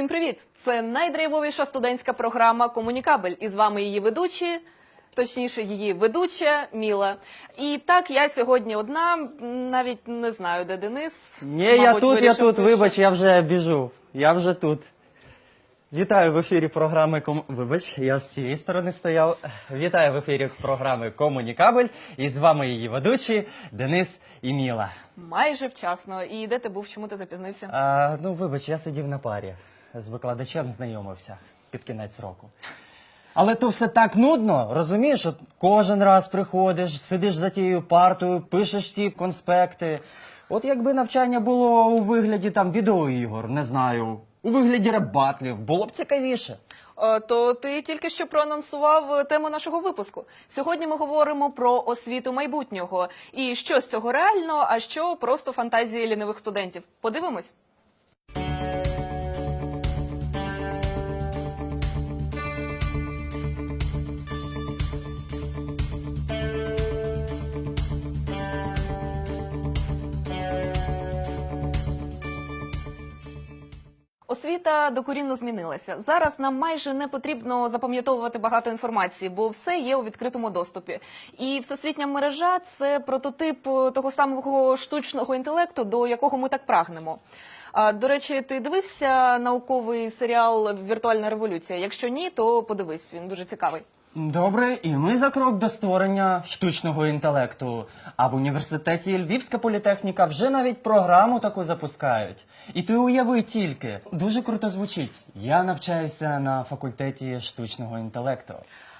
Всім привіт! Це найдрайвовіша студентська програма Комунікабель. І з вами її ведучі, точніше, її ведуча Міла. І так, я сьогодні одна, навіть не знаю, де Денис. Ні, я Мабуть, тут, я вирішив тут, вище. вибач, я вже біжу. Я вже тут. Вітаю в ефірі програми Ком... Вибач, я з цієї сторони стояв. Вітаю в ефірі програми Комунікабель. І з вами її ведучі Денис і Міла. Майже вчасно. І де ти був? Чому ти запізнився? А, ну, вибач, я сидів на парі. З викладачем знайомився під кінець року. Але то все так нудно, розумієш? От кожен раз приходиш, сидиш за тією партою, пишеш ті конспекти. От якби навчання було у вигляді там відеоігор, не знаю, у вигляді реп-батлів, було б цікавіше. Е, То ти тільки що проанонсував тему нашого випуску. Сьогодні ми говоримо про освіту майбутнього. І що з цього реально, а що просто фантазії лінивих студентів. Подивимось. Освіта докорінно змінилася. Зараз нам майже не потрібно запам'ятовувати багато інформації, бо все є у відкритому доступі. І всесвітня мережа це прототип е, того самого штучного інтелекту, до якого ми так прагнемо. До речі, ти дивився науковий серіал Віртуальна революція? Якщо ні, то подивись, він дуже цікавий. Добре, і ми за крок до створення штучного інтелекту. А в університеті Львівська політехніка вже навіть програму таку запускають. І ти уяви тільки, дуже круто звучить. Я навчаюся на факультеті штучного інтелекту.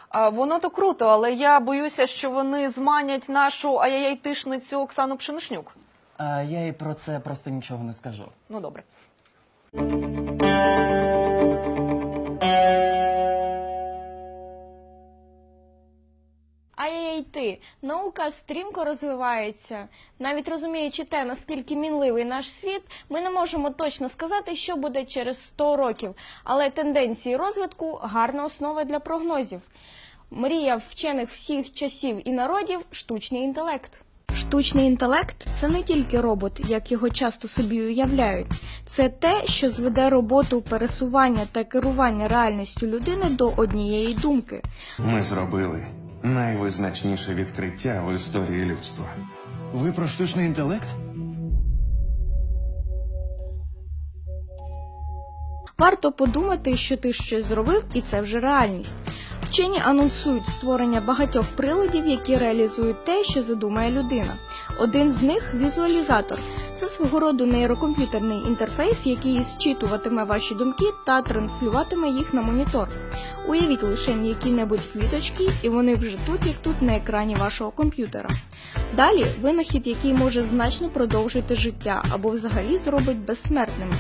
А воно то круто, але я боюся, що вони зманять нашу ай-яй-тишницю Оксану Пшенишнюк. А я їй про це просто нічого не скажу. Ну добре. Ай-яй наука стрімко розвивається. Навіть розуміючи те, наскільки мінливий наш світ, ми не можемо точно сказати, що буде через 100 років. Але тенденції розвитку гарна основа для прогнозів. Мрія вчених всіх часів і народів штучний інтелект. Штучний інтелект це не тільки робот, як його часто собі уявляють. Це те, що зведе роботу пересування та керування реальністю людини до однієї думки. Ми зробили найвизначніше відкриття в історії людства. Ви про штучний інтелект? Варто подумати, що ти щось зробив, і це вже реальність. Вчені анонсують створення багатьох приладів, які реалізують те, що задумає людина. Один з них візуалізатор. Це свого роду нейрокомп'ютерний інтерфейс, який зчитуватиме ваші думки та транслюватиме їх на монітор. Уявіть лише які-небудь квіточки, і вони вже тут, як тут на екрані вашого комп'ютера. Далі винахід, який може значно продовжити життя або взагалі зробить безсмертними.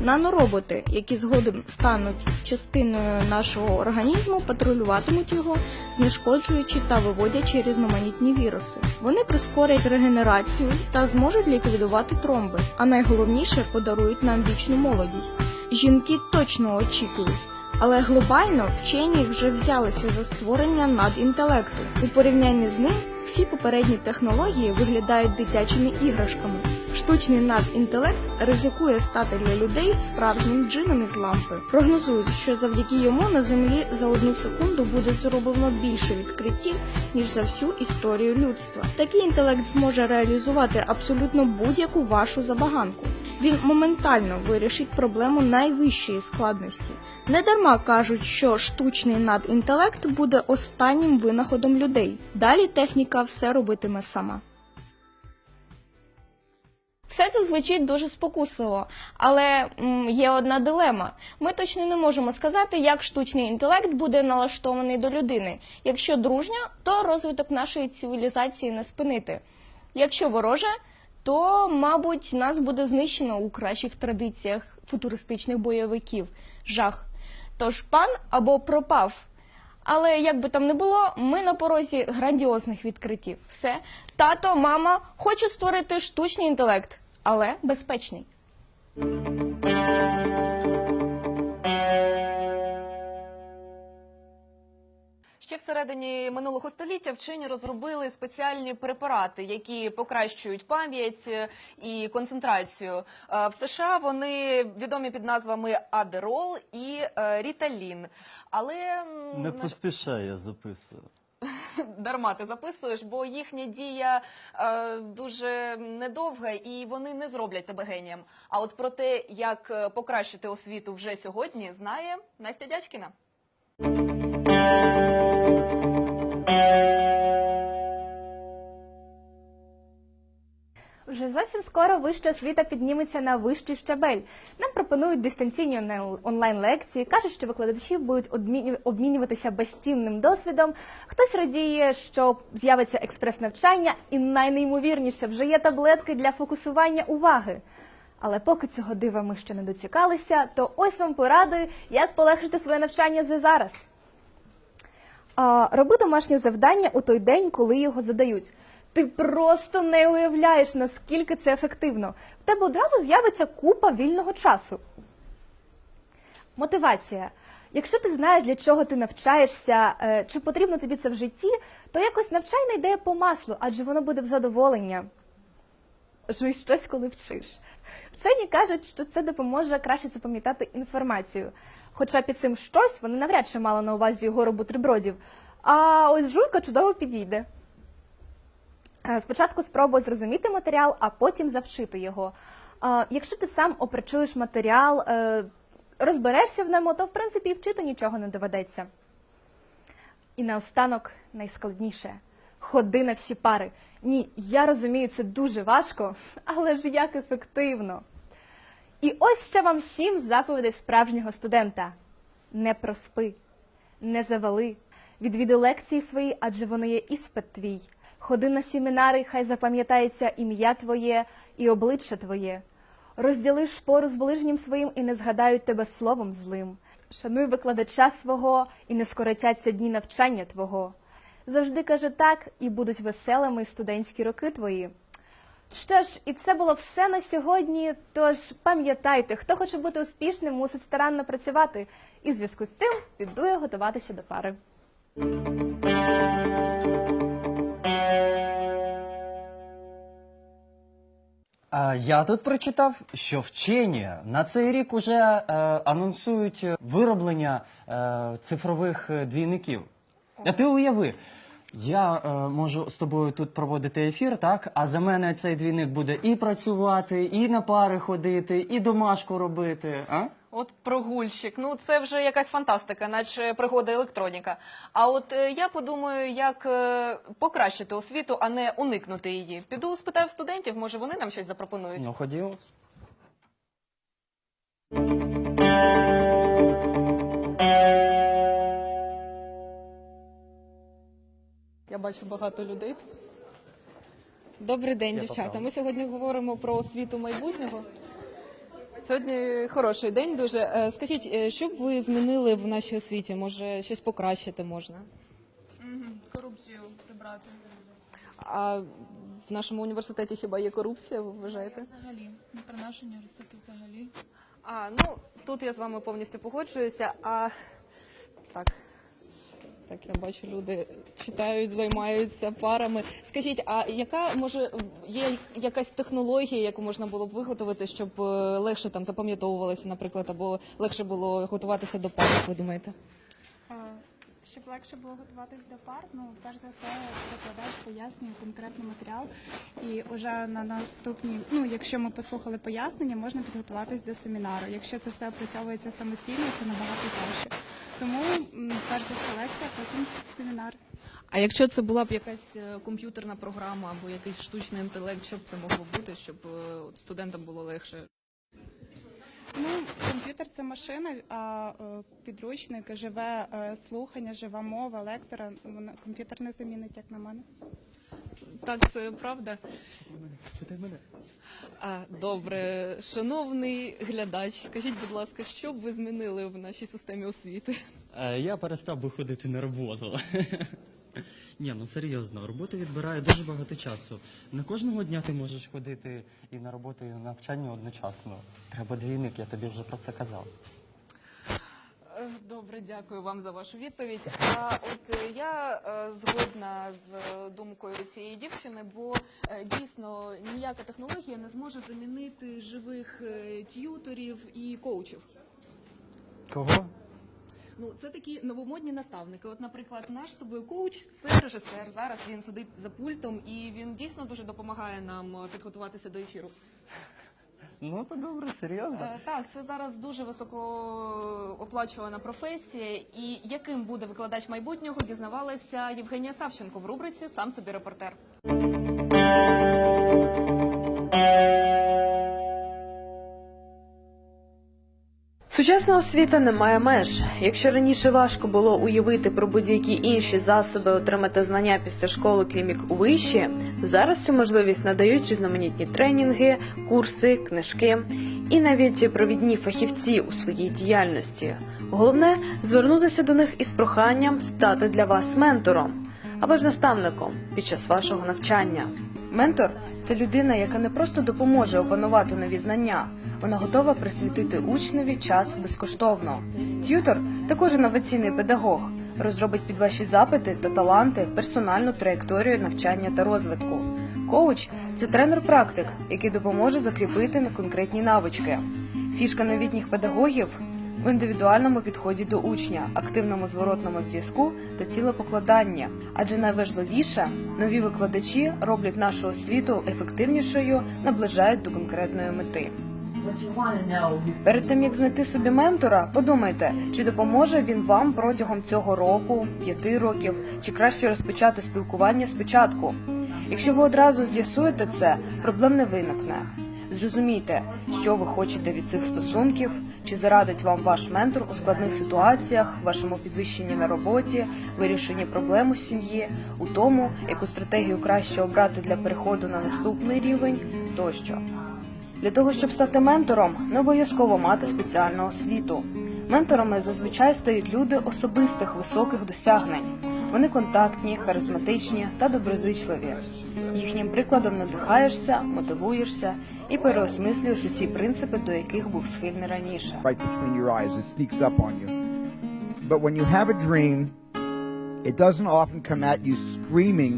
Нанороботи, які згодом стануть частиною нашого організму, патрулюватимуть його, знешкоджуючи та виводячи різноманітні віруси. Вони прискорять регенерацію та зможуть ліквідувати тромби, а найголовніше подарують нам вічну молодість. Жінки точно очікують. Але глобально вчені вже взялися за створення надінтелекту. У порівнянні з ним всі попередні технології виглядають дитячими іграшками. Штучний надінтелект ризикує стати для людей справжнім джином із лампи. Прогнозують, що завдяки йому на землі за одну секунду буде зроблено більше відкриттів ніж за всю історію людства. Такий інтелект зможе реалізувати абсолютно будь-яку вашу забаганку. Він моментально вирішить проблему найвищої складності. Недарма кажуть, що штучний надінтелект буде останнім винаходом людей. Далі техніка все робитиме сама. Все це звучить дуже спокусливо, але м, є одна дилема. Ми точно не можемо сказати, як штучний інтелект буде налаштований до людини. Якщо дружня, то розвиток нашої цивілізації не спинити. Якщо вороже, то, мабуть, нас буде знищено у кращих традиціях футуристичних бойовиків. Жах. Тож пан або пропав. Але як би там не було, ми на порозі грандіозних відкриттів. Все, тато, мама, хочу створити штучний інтелект, але безпечний. Ще всередині минулого століття вчені розробили спеціальні препарати, які покращують пам'ять е, і концентрацію. Е, В США вони відомі під назвами Адерол і е, Ріталін. Але Не я записую. Дарма ти записуєш, бо їхня дія е, дуже недовга і вони не зроблять тебе генієм. А от про те, як е, покращити освіту вже сьогодні, знає Настя Дячкіна. Зовсім скоро вища освіта підніметься на вищий щабель. Нам пропонують дистанційні онлайн- онлайн-лекції, кажуть, що викладачі будуть обмінюватися безцінним досвідом. Хтось радіє, що з'явиться експрес-навчання, і найнеймовірніше вже є таблетки для фокусування уваги. Але поки цього дива ми ще не доцікалися, то ось вам поради, як полегшити своє навчання вже зараз. Роби домашнє завдання у той день, коли його задають. Ти просто не уявляєш, наскільки це ефективно. В тебе одразу з'явиться купа вільного часу. Мотивація. Якщо ти знаєш, для чого ти навчаєшся, е, чи потрібно тобі це в житті, то якось навчай не йде по маслу, адже воно буде в задоволення. Жуй щось, коли вчиш. Вчені кажуть, що це допоможе краще запам'ятати інформацію. Хоча під цим щось вони навряд чи мали на увазі гору бутербродів. А ось жуйка чудово підійде. Е, Спочатку спробуй зрозуміти матеріал, а потім завчити його. Е, Якщо ти сам опрацюєш матеріал, е, розберешся в ньому, то в принципі і вчити нічого не доведеться. І наостанок найскладніше ходи на всі пари. Ні, я розумію, це дуже важко, але ж як ефективно. І ось ще вам всім заповідей справжнього студента: не проспи, не завали, відвіди лекції свої, адже вони є іспит твій. Ходи на семінари, хай запам'ятається ім'я твоє і обличчя твоє. Розділи шпору з ближнім своїм і не згадають тебе словом злим. Шануй викладача свого і не скоротяться дні навчання твого. Завжди каже так, і будуть веселими студентські роки твої. Що ж, і це було все на сьогодні. Тож пам'ятайте, хто хоче бути успішним, мусить старанно працювати. І в зв'язку з цим піду я готуватися до пари. А я тут прочитав, що вчені на цей рік уже е, анонсують вироблення е, цифрових е, двійників. А ти уяви, я е, можу з тобою тут проводити ефір, так? А за мене цей двійник буде і працювати, і на пари ходити, і домашку робити. А? От прогульщик, ну це вже якась фантастика, наче пригода електроніка. А от е, я подумаю, як е, покращити освіту, а не уникнути її. Піду спитаю в студентів, може вони нам щось запропонують. Ну, ходімо. Бачу багато людей тут. Добрий день, Я дівчата. поправлю. Ми сьогодні говоримо про освіту майбутнього. Сьогодні хороший день дуже. Е, Скажіть, е, що б ви змінили в нашій освіті? Може, щось покращити можна? Мгм, Корупцію прибрати. А в нашому університеті хіба є корупція, ви вважаєте? Взагалі, не про наш університет взагалі. А, ну тут я з вами повністю погоджуюся. А так. Так, я бачу, люди читають, займаються парами. Скажіть, а яка може є якась технологія, яку можна було б виготовити, щоб е, легше там запам'ятовувалося, наприклад, або легше було готуватися до пари? ви думаєте? Щоб легше було готуватись до пар, ну перш за все викладач пояснює конкретний матеріал, і вже на наступній, ну якщо ми послухали пояснення, можна підготуватись до семінару. Якщо це все опрацьовується самостійно, це набагато краще. Тому перш за все лекція, потім семінар. А якщо це була б якась е, комп'ютерна програма або якийсь штучний інтелект, що б це могло бути, щоб е, студентам було легше? Ну, комп'ютер це машина, а е, підручник, живе е, слухання, жива мова, лектора. Вона комп'ютер не замінить, як на мене. Так, це правда. Спитай мене. А, добре, шановний глядач, скажіть, будь ласка, що б ви змінили в нашій системі освіти? Е, Я перестав би ходити на роботу. Ні, ну серйозно, робота відбирає дуже багато часу. Не кожного дня ти можеш ходити і на роботу, і на навчання одночасно. Треба двійник, я тобі вже про це казав. Е, Добре, дякую вам за вашу відповідь. А от е, я е, згодна з думкою цієї дівчини, бо дійсно ніяка технологія не зможе замінити живих т'юторів і коучів. Кого? Ну, це такі новомодні наставники. От, наприклад, наш з тобою коуч це режисер. Зараз він сидить за пультом і він дійсно дуже допомагає нам е, підготуватися до ефіру. Ну, це добре, серйозно. Е, Так, це зараз дуже високооплачувана професія. І яким буде викладач майбутнього, дізнавалася Євгенія Савченко в рубриці Сам собі репортер. Сучасна освіта не має меж. Якщо раніше важко було уявити про будь-які інші засоби отримати знання після школи, крім як у виші, зараз цю можливість надають різноманітні тренінги, курси, книжки і навіть провідні фахівці у своїй діяльності. Головне звернутися до них із проханням стати для вас ментором або ж наставником під час вашого навчання. Ментор це людина, яка не просто допоможе опанувати нові знання, вона готова присвятити учневі час безкоштовно. Т'ютор також інноваційний педагог, розробить під ваші запити та таланти персональну траєкторію навчання та розвитку. Коуч це тренер-практик, який допоможе закріпити на конкретні навички. Фішка новітніх педагогів в індивідуальному підході до учня, активному зворотному зв'язку та цілепокладанні. Адже найважливіше нові викладачі роблять нашу освіту ефективнішою, наближають до конкретної мети. Перед тим як знайти собі ментора, подумайте, чи допоможе він вам протягом цього року, п'яти років, чи краще розпочати спілкування спочатку. Якщо ви одразу з'ясуєте це, проблем не виникне. Зрозумійте, що ви хочете від цих стосунків, чи зарадить вам ваш ментор у складних ситуаціях, вашому підвищенні на роботі, вирішенні проблем у сім'ї, у тому, яку стратегію краще обрати для переходу на наступний рівень тощо. Для того, щоб стати ментором, не обов'язково мати спеціальну освіту. Менторами зазвичай стають люди особистих високих досягнень. Вони контактні, харизматичні та доброзичливі. Їхнім прикладом надихаєшся, мотивуєшся і переосмислюєш усі принципи, до яких був схильний раніше. right between your eyes. It sneaks up on you. But when you have a dream, it doesn't often come at you screaming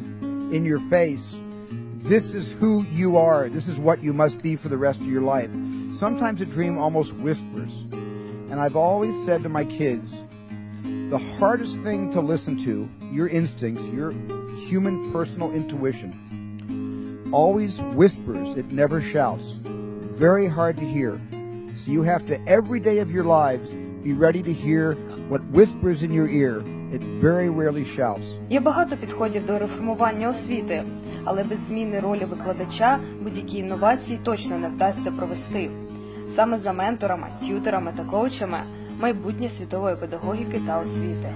in your face, this is who you are, this is what you must be for the rest of your life. Sometimes a dream almost whispers. And I've always said to my kids, the hardest thing to listen to, your instincts, your human personal intuition, always whispers, it never shouts. Very hard to hear. So you have to, every day of your lives, be ready to hear what whispers in your ear. It very rarely shouts. Є багато підходів до реформування освіти, але без зміни ролі викладача будь-які інновації точно не вдасться провести. Саме за менторами, т'ютерами та коучами майбутнє світової педагогіки та освіти.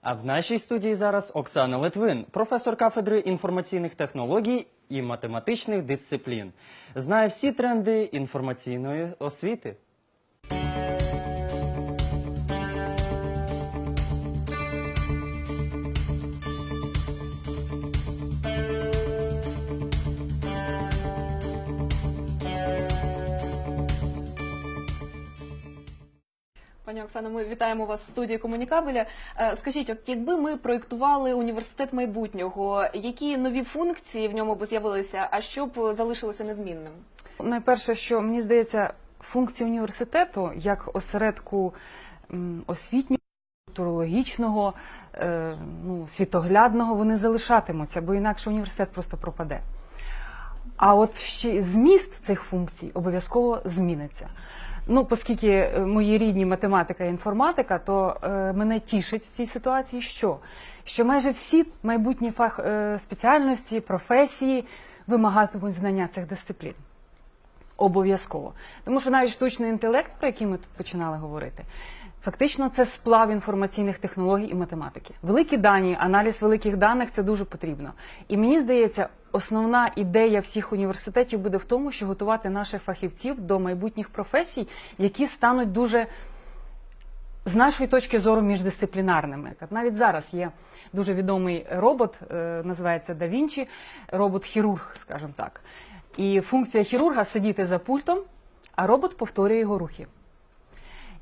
А в нашій студії зараз Оксана Литвин, професор кафедри інформаційних технологій і математичних дисциплін. Знає всі тренди інформаційної освіти. Пані Оксано, ми вітаємо вас в студії комунікабеля. Е, Скажіть, от якби ми проєктували університет майбутнього, які нові функції в ньому б з'явилися, а що б залишилося незмінним? Найперше, що мені здається, функції університету як осередку освітнього, культурологічного, е, ну, світоглядного, вони залишатимуться, бо інакше університет просто пропаде. А от ще зміст цих функцій обов'язково зміниться. Ну, оскільки е, мої рідні математика і інформатика, то е, мене тішить в цій ситуації, що? Що майже всі майбутні фах е, спеціальності, професії вимагатимуть знання цих дисциплін. Обов'язково. Тому що навіть штучний інтелект, про який ми тут починали говорити, фактично це сплав інформаційних технологій і математики. Великі дані, аналіз великих даних це дуже потрібно. І мені здається, основна ідея всіх університетів буде в тому, що готувати наших фахівців до майбутніх професій, які стануть дуже з нашої точки зору міждисциплінарними. Навіть зараз є дуже відомий робот, е, називається Да Вінчі, робот-хірург, скажімо так. І функція хірурга сидіти за пультом, а робот повторює його рухи.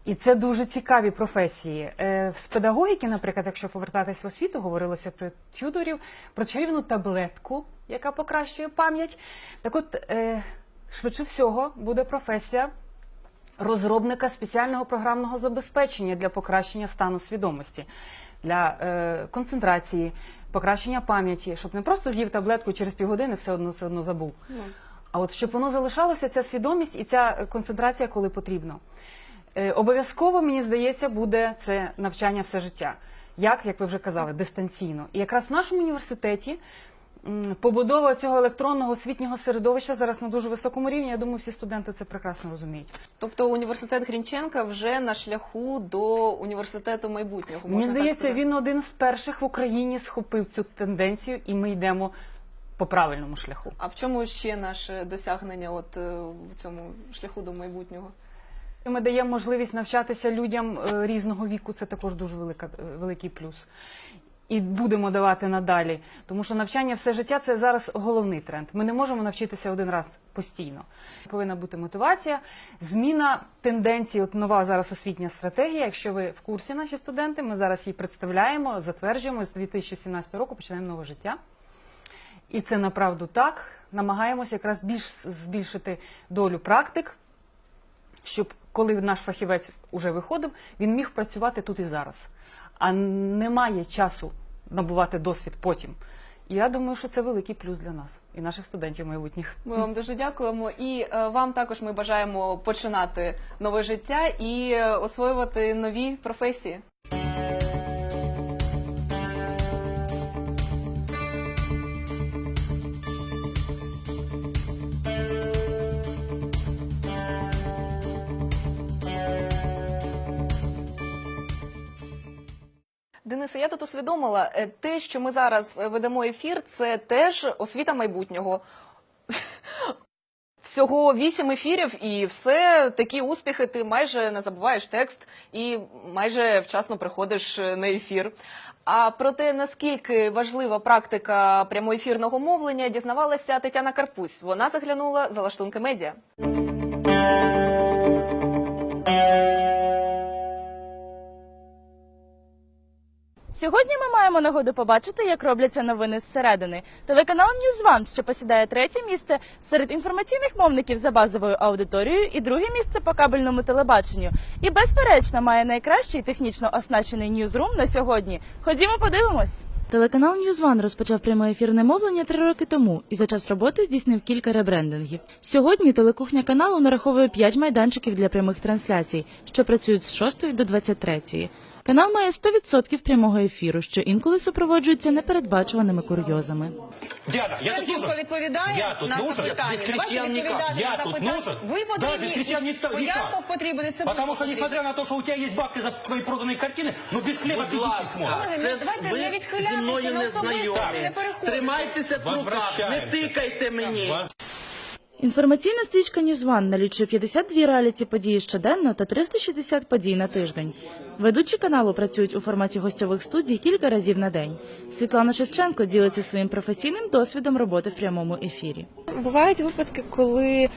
І це дуже цікаві професії. Е, З педагогіки, наприклад, якщо повертатись в освіту, говорилося про тюдорів, про чарівну таблетку, яка покращує пам'ять. Так от, е, швидше всього, буде професія розробника спеціального програмного забезпечення для покращення стану свідомості, для е, концентрації, покращення пам'яті, щоб не просто з'їв таблетку через півгодини все одно все одно забув. А от щоб воно залишалося, ця свідомість і ця концентрація, коли потрібно. Е, Обов'язково, мені здається, буде це навчання все життя. Як, як ви вже казали, дистанційно. І якраз в нашому університеті побудова цього електронного освітнього середовища зараз на дуже високому рівні. Я думаю, всі студенти це прекрасно розуміють. Тобто університет Грінченка вже на шляху до університету майбутнього. Мені можна так здається, він один з перших в Україні схопив цю тенденцію, і ми йдемо по правильному шляху. А в чому ще наше досягнення от е, в цьому шляху до майбутнього? Ми даємо можливість навчатися людям е, різного віку. Це також дуже велика, е, великий плюс. І будемо давати надалі, тому що навчання все життя це зараз головний тренд. Ми не можемо навчитися один раз постійно. Повинна бути мотивація, зміна тенденцій. От нова зараз освітня стратегія. Якщо ви в курсі, наші студенти, ми зараз її представляємо, затверджуємо з 2017 року. Починаємо нове життя. І це направду так. Намагаємося якраз більш збільшити долю практик, щоб коли наш фахівець уже виходив, він міг працювати тут і зараз. А немає часу набувати досвід потім. Я думаю, що це великий плюс для нас і наших студентів майбутніх. Ми вам дуже дякуємо. І е, вам також ми бажаємо починати нове життя і е, освоювати нові професії. Денисе, я тут усвідомила, е, те, що ми зараз е, ведемо ефір, це теж освіта майбутнього. Всього вісім ефірів, і все такі успіхи. Ти майже не забуваєш текст і майже вчасно приходиш е, на ефір. А про те, наскільки важлива практика прямоефірного мовлення, дізнавалася Тетяна Карпусь. Вона заглянула за лаштунки медіа. Сьогодні ми маємо нагоду побачити, як робляться новини зсередини. Телеканал News One, що посідає третє місце серед інформаційних мовників за базовою аудиторією, і друге місце по кабельному телебаченню. І безперечно має найкращий технічно оснащений ньюзрум на сьогодні. Ходімо, подивимось. Телеканал News One розпочав прямоефірне мовлення три роки тому і за час роботи здійснив кілька ребрендингів. Сьогодні телекухня каналу нараховує 5 майданчиків для прямих трансляцій, що працюють з 6 до 23. Канал має 100% прямого ефіру, що інколи супроводжується непередбачуваними курйозами. Дяда, я тут нужен. відповідає Я тут на нужен, запитання. без Давайте крестьян никак. відповідати Я на тут запитання. нужен. Ви Да, потрібні. без крестьян ни- никак. Поярков потрібен, і це Потому что, несмотря на то, что у тебя есть бабки за твои проданные картины, но без хлеба ты зубки сможешь. Колеги, давайте не відхилятися на особисто, не переходити. Тримайтеся в руках, не тикайте мені. Інформаційна стрічка News One налічує 52 реаліті події щоденно та 360 подій на тиждень. Ведучі каналу працюють у форматі гостьових студій кілька разів на день. Світлана Шевченко ділиться своїм професійним досвідом роботи в прямому ефірі. Бувають випадки, коли е,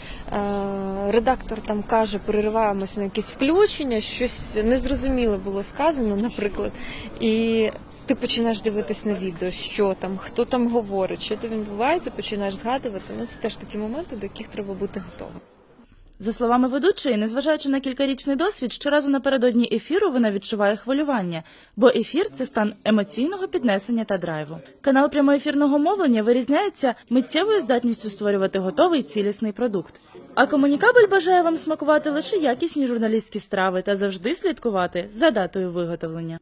редактор там каже, перериваємось на якісь включення, щось незрозуміле було сказано, наприклад, і ти починаєш дивитись на відео, що там, хто там говорить, що там відбувається, починаєш згадувати. Ну це теж такі моменти, до яких треба бути готовим. За словами ведучої, незважаючи на кількарічний досвід, щоразу напередодні ефіру вона відчуває хвилювання, бо ефір це стан емоційного піднесення та драйву. Канал прямоефірного мовлення вирізняється миттєвою здатністю створювати готовий цілісний продукт. А комунікабель бажає вам смакувати лише якісні журналістські страви та завжди слідкувати за датою виготовлення.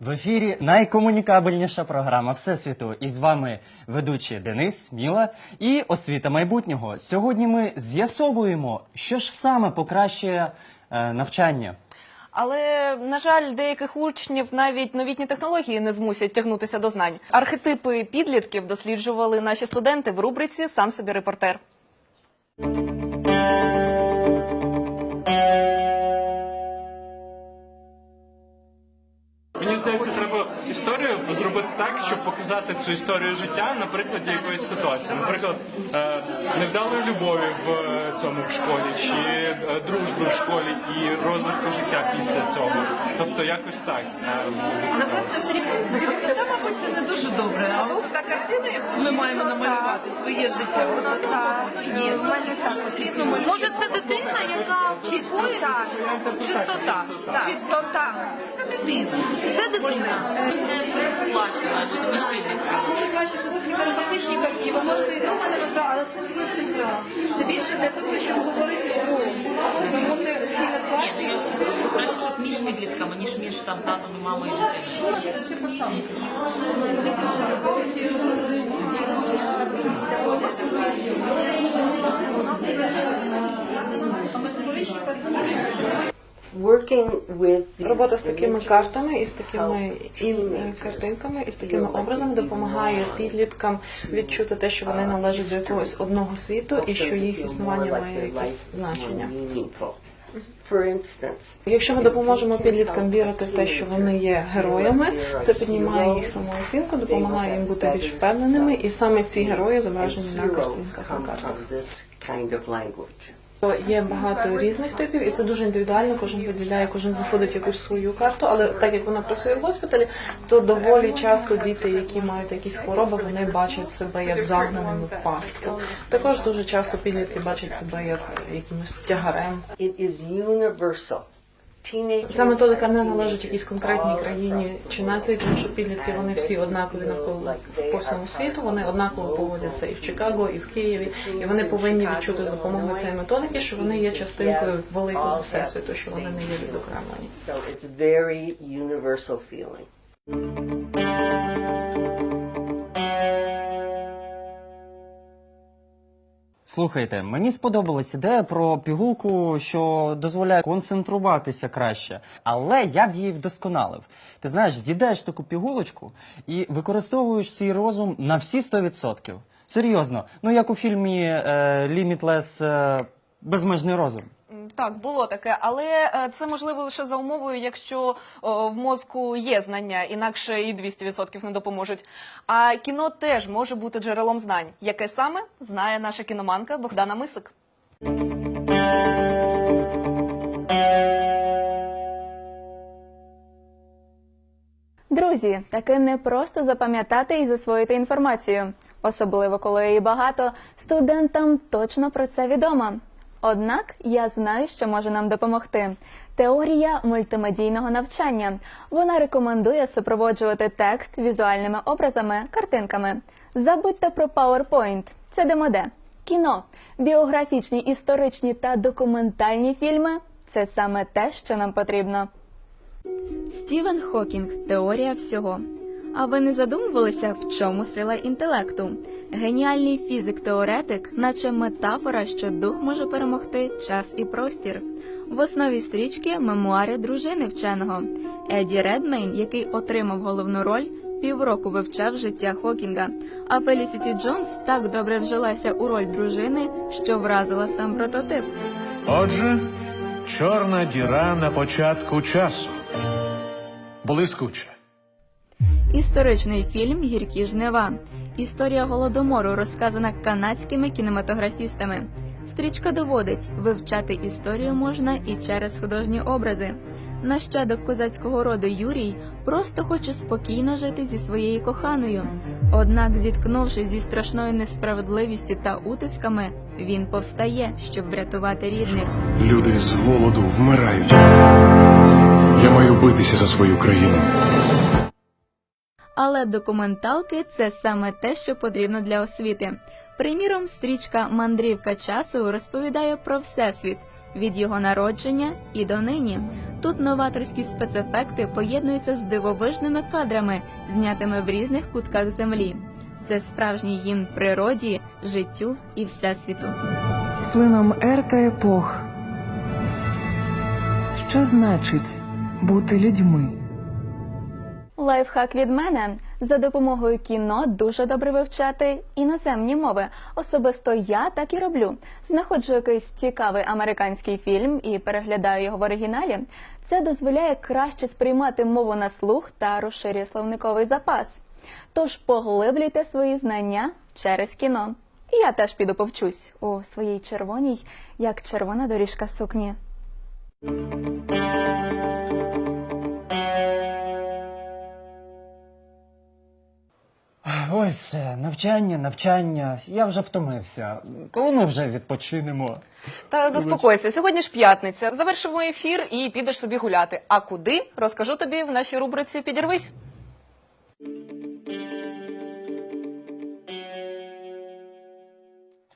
В ефірі найкомунікабельніша програма Всесвіту. І з вами ведучі Денис Міла і освіта майбутнього. Сьогодні ми з'ясовуємо, що ж саме покращує е, навчання. Але на жаль, деяких учнів навіть новітні технології не змусять тягнутися до знань. Архетипи підлітків досліджували наші студенти в рубриці Сам собі репортер. Історію зробити так, щоб показати цю історію життя на прикладі якоїсь ситуації. Наприклад, е, невдалої любові в е, цьому в школі, чи е, дружби в школі і розвитку життя після цього. Тобто якось так. е, буде цікаво. Простота, мабуть, це не дуже добре. А от та картина, яку ми маємо намалювати, своє життя, воно є. Може, це дитина, яка чистота, чистота, чистота. Це дитина. Це дитина. Це класно, а між підлітками. Це краще, це все-таки терапевтичні картки. Ви можете і дома не розбирати, але це не зовсім гра. Це більше для того, щоб говорити про тому це цільна класі. Краще, щоб між підлітками, ніж між там татом і мамою і дитиною. Робота з такими картами і з такими і, е, картинками, і з такими образами допомагає підліткам відчути те, що вони належать до якогось одного світу і що їх існування має якесь значення. Якщо ми допоможемо підліткам вірити в те, що вони є героями, це піднімає їх самооцінку, допомагає їм бути більш впевненими, і саме ці герої зображені на картинках на картах. То Є багато різних типів, і це дуже індивідуально. Кожен виділяє, кожен знаходить якусь свою карту. Але так як вона працює в госпіталі, то доволі часто діти, які мають якісь хвороби, вони бачать себе як загнаними в пастку. Також дуже часто підлітки бачать себе як якимось тягарем. Ця методика не належить якійсь конкретній країні чи нації, тому що підлітки вони всі однакові навколо по всьому світу. Вони однаково поводяться і в Чикаго, і в Києві, і вони повинні відчути з допомогою цієї методики, що вони є частинкою великого всесвіту, що вони не є відокремлені. Слухайте, мені сподобалась ідея про пігулку, що дозволяє концентруватися краще. Але я б її вдосконалив. Ти знаєш, з'їдаєш таку пігулочку і використовуєш свій розум на всі 100%. Серйозно, ну як у фільмі е, Limitless е, безмежний розум. Так, було таке, але е, це можливо лише за умовою, якщо в мозку є знання, інакше і 200% не допоможуть. А кіно теж може бути джерелом знань. Яке саме знає наша кіноманка Богдана Мисик. Друзі, таки не просто запам'ятати і засвоїти інформацію, особливо коли її багато, студентам точно про це відомо. Однак я знаю, що може нам допомогти. Теорія мультимедійного навчання. Вона рекомендує супроводжувати текст візуальними образами, картинками. Забудьте про PowerPoint. Це демоде. Кіно, біографічні, історичні та документальні фільми це саме те, що нам потрібно. Стівен Хокінг Теорія всього. А ви не задумувалися, в чому сила інтелекту? Геніальний фізик-теоретик, наче метафора, що дух може перемогти час і простір. В основі стрічки мемуари дружини вченого. Еді Редмейн, який отримав головну роль, півроку вивчав життя Хокінга. А Фелісіті Джонс так добре вжилася у роль дружини, що вразила сам прототип. Отже, чорна діра на початку часу. Блискуче. Історичний фільм Гіркі жнива. Історія голодомору розказана канадськими кінематографістами. Стрічка доводить, вивчати історію можна і через художні образи. Нащадок козацького роду Юрій просто хоче спокійно жити зі своєю коханою. Однак, зіткнувшись зі страшною несправедливістю та утисками, він повстає, щоб врятувати рідних. Люди з голоду вмирають. Я маю битися за свою країну. Але документалки це саме те, що потрібно для освіти. Приміром, стрічка Мандрівка часу розповідає про всесвіт від його народження і до нині. Тут новаторські спецефекти поєднуються з дивовижними кадрами, знятими в різних кутках землі. Це справжній гімн природі, життю і всесвіту. з плином ер та епох. Що значить бути людьми? Лайфхак від мене за допомогою кіно дуже добре вивчати іноземні мови. Особисто я так і роблю. Знаходжу якийсь цікавий американський фільм і переглядаю його в оригіналі. Це дозволяє краще сприймати мову на слух та розширює словниковий запас. Тож поглиблюйте свої знання через кіно. Я теж піду повчусь у своїй червоній, як червона доріжка сукні. Ой, все, навчання, навчання. Я вже втомився. Коли ми вже відпочинемо? Та заспокойся, сьогодні ж п'ятниця. Завершимо ефір і підеш собі гуляти. А куди розкажу тобі в нашій рубриці Підірвись.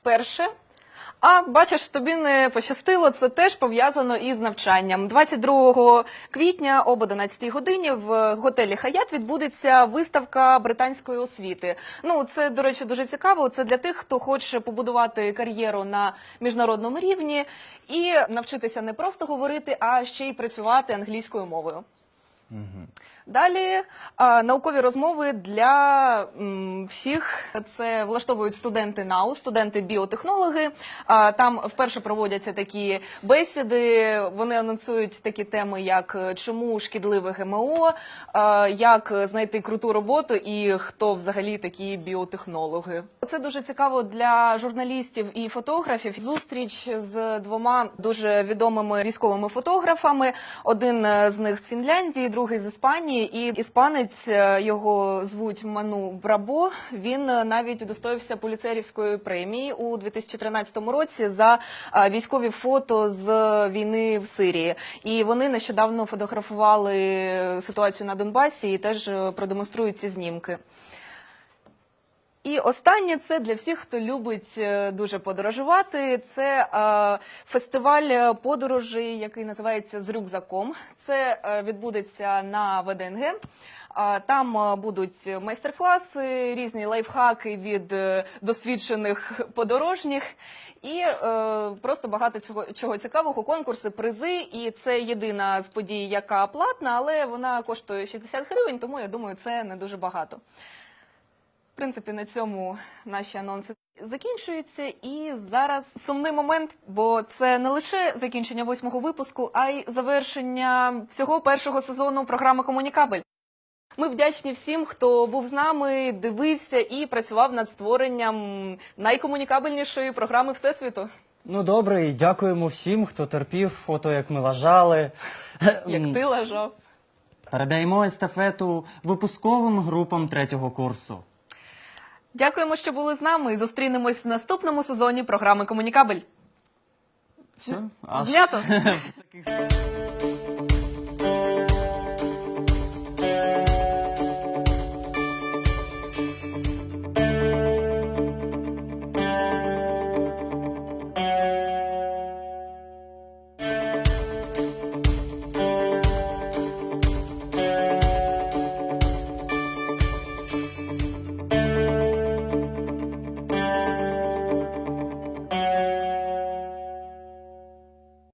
Перше. А бачиш, тобі не пощастило. Це теж пов'язано із навчанням. 22 квітня об 11 годині в готелі Хаят відбудеться виставка британської освіти. Ну це до речі дуже цікаво. Це для тих, хто хоче побудувати кар'єру на міжнародному рівні і навчитися не просто говорити, а ще й працювати англійською мовою. Далі наукові розмови для всіх. Це влаштовують студенти НАУ, студенти біотехнологи. А, там вперше проводяться такі бесіди. Вони анонсують такі теми, як е, чому шкідливе ГМО, як знайти круту роботу і хто взагалі такі біотехнологи. Це дуже цікаво для журналістів і фотографів. Зустріч з двома дуже відомими військовими фотографами. Один е, з них з Фінляндії, другий з Іспанії. І іспанець е, його звуть Ману Брабо. Він е, навіть удостоївся поліцерівської премії у 2013 році за е, військові фото з війни в Сирії. І вони нещодавно фотографували ситуацію на Донбасі і теж продемонструють ці знімки. І останнє це для всіх, хто любить е, дуже подорожувати. Це е, фестиваль подорожей, який називається з рюкзаком. Це е, відбудеться на ВДНГ. Там будуть майстер-класи, різні лайфхаки від досвідчених подорожніх. І е, просто багато чого, чого цікавого, конкурси, призи. І це єдина з подій, яка платна, але вона коштує 60 гривень, тому я думаю, це не дуже багато. В принципі, на цьому наші анонси закінчуються. І зараз сумний момент, бо це не лише закінчення восьмого випуску, а й завершення всього першого сезону програми Комунікабель. Ми вдячні всім, хто був з нами, дивився і працював над створенням найкомунікабельнішої програми Всесвіту. Ну добре, і дякуємо всім, хто терпів фото, як ми лажали. Як ти лежав. Передаємо естафету випусковим групам третього курсу. Дякуємо, що були з нами. і Зустрінемось в наступному сезоні програми Комунікабель. Все? Знято.